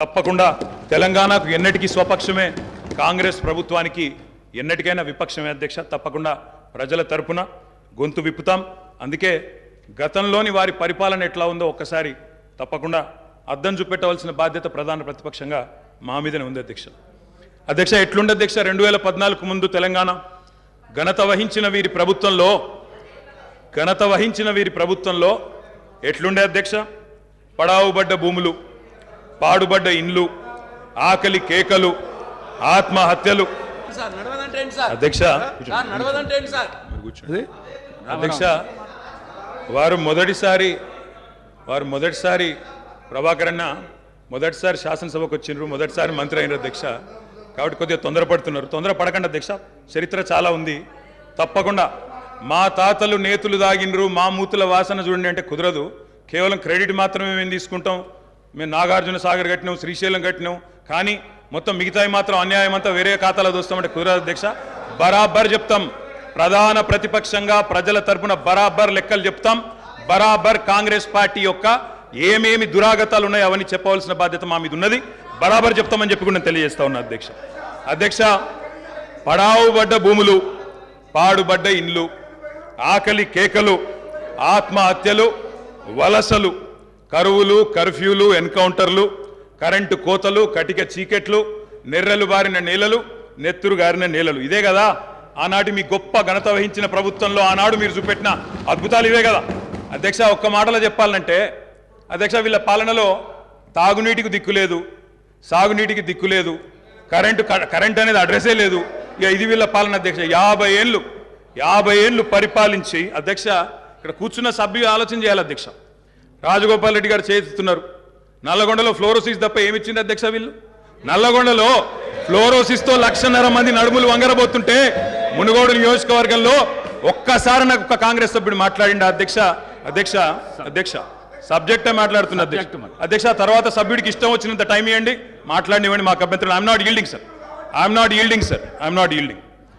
తప్పకుండా తెలంగాణకు ఎన్నటికీ స్వపక్షమే కాంగ్రెస్ ప్రభుత్వానికి ఎన్నటికైనా విపక్షమే అధ్యక్ష తప్పకుండా ప్రజల తరపున గొంతు విప్పుతాం. అందుకే గతంలోని వారి పరిపాలన ఎట్లా ఉందో ఒక్కసారి తప్పకుండా అద్దం చూపెట్టవలసిన బాధ్యత ప్రధాన ప్రతిపక్షంగా మా మీదనే ఉంది అధ్యక్ష. అధ్యక్ష ఎట్లుండే అధ్యక్ష? రెండు వేల పద్నాలుగు ముందు తెలంగాణ ఘనత వహించిన వీరి ప్రభుత్వంలో ఘనత వహించిన వీరి ప్రభుత్వంలో ఎట్లుండే అధ్యక్ష? పడావుబడ్డ భూములు పాడుబడ్డ ఇండ్లు ఆకలి కేకలు ఆత్మహత్యలు. సార్ నడవదంటే ఏంటి సార్? అధ్యక్ష సార్ నడవదంటే ఏంటి సార్? కూర్చోండి. అధ్యక్ష వారు మొదటిసారి వారు మొదటిసారి ప్రభాకర్ అన్న మొదటిసారి శాసనసభకు వచ్చిండ్రు మొదటిసారి మంత్రి అయినారు అధ్యక్ష. కాబట్టి కొద్దిగా తొందరపడుతున్నారు. తొందరపడకండి అధ్యక్ష. చరిత్ర చాలా ఉంది. తప్పకుండా. మా తాతలు నేతులు దాగినరు మా మూతుల వాసన చూడండి అంటే కుదరదు. కేవలం క్రెడిట్ మాత్రమే మేము తీసుకుంటాం. మేము నాగార్జున సాగర్ కట్టినాం శ్రీశైలం కట్టినాం కానీ మొత్తం మిగతాయి మాత్రం అన్యాయం అంతా వేరే ఖాతాలో చూస్తామంటే కుదరదు అధ్యక్ష. బరాబర్ చెప్తాం. ప్రధాన ప్రతిపక్షంగా ప్రజల తరపున బరాబర్ లెక్కలు చెప్తాం. బరాబర్ కాంగ్రెస్ పార్టీ యొక్క ఏమేమి దురాగతాలు ఉన్నాయో అవన్నీ చెప్పవలసిన బాధ్యత మా మీద ఉన్నది. బరాబర్ చెప్తామని చెప్పి కూడా తెలియజేస్తా ఉన్నా అధ్యక్ష. అధ్యక్ష పడావుబడ్డ భూములు పాడుబడ్డ ఇండ్లు ఆకలి కేకలు ఆత్మహత్యలు వలసలు కరువులు కర్ఫ్యూలు ఎన్కౌంటర్లు కరెంటు కోతలు కటిక చీకెట్లు నెర్రలు బారిన నేలలు నెత్తురు గారిన నేలలు. ఇదే కదా ఆనాటి మీ గొప్ప ఘనత వహించిన ప్రభుత్వంలో ఆనాడు మీరు చూపెట్టిన అద్భుతాలు ఇవే కదా. అధ్యక్ష ఒక్క మాటలో చెప్పాలంటే అధ్యక్ష వీళ్ళ పాలనలో తాగునీటికి దిక్కు లేదు సాగునీటికి దిక్కు లేదు కరెంటు క- కరెంట్ అనేది అడ్రస్సే లేదు. ఇక ఇది వీళ్ళ పాలన అధ్యక్ష. యాభై ఏళ్ళు యాభై ఏళ్ళు పరిపాలించి అధ్యక్ష ఇక్కడ కూర్చున్న సభ్యులు ఆలోచన చేయాలి అధ్యక్ష. రాజగోపాల్ రెడ్డి గారు చేస్తున్నారు. నల్లగొండలో ఫ్లోరోసిస్ తప్ప ఏమిచ్చింది అధ్యక్ష వీళ్ళు? నల్లగొండలో ఫ్లోరోసిస్తో లక్షన్నర మంది నడుములు వంగరబోతుంటే మునుగోడు నియోజకవర్గంలో ఒక్కసారి నాకు ఒక కాంగ్రెస్ సభ్యుడు మాట్లాడిండు అధ్యక్ష అధ్యక్ష అధ్యక్ష. సబ్జెక్టే మాట్లాడుతున్న అధ్యక్ష. అధ్యక్ష తర్వాత సభ్యుడికి ఇష్టం వచ్చినంత టైం ఇవ్వండి మాట్లాడినివ్వండి మాకు అభ్యంతరం I'm not yielding sir I'm not yielding sir I'm not yielding